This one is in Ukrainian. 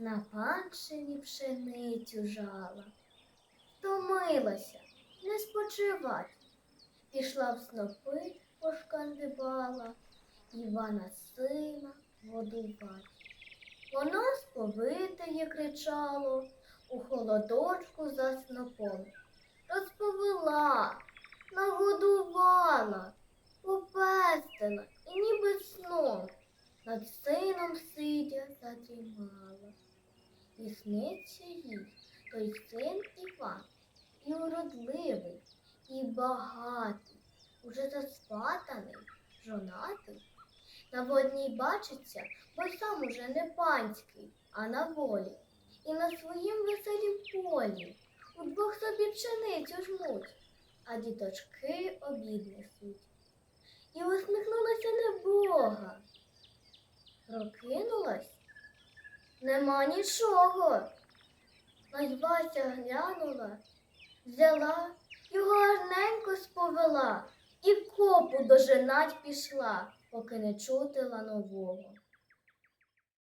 на паншині пшеницю жала. Втомилася, не спочивать. Пішла в снопи, пошкандибала, Івана сина годувать. Воно сповитає кричало, у холодочку за снопом. Розповела, нагодувала, попестила і ніби сном над сином сидя задрімала. І сниться їй той син Іван, і уродливий, і багатий, уже заспатаний, жонатий. На водній бачиться, бо сам уже не панський, а на волі. І на своїм веселім полі удвох собі пшеницю жмуть, а діточки обід несуть. І усміхнулася небога. Прокинулась? Нема нічого. Найбася глянула, взяла, його гарненько сповела і копу дожинать пішла, поки не чути нового.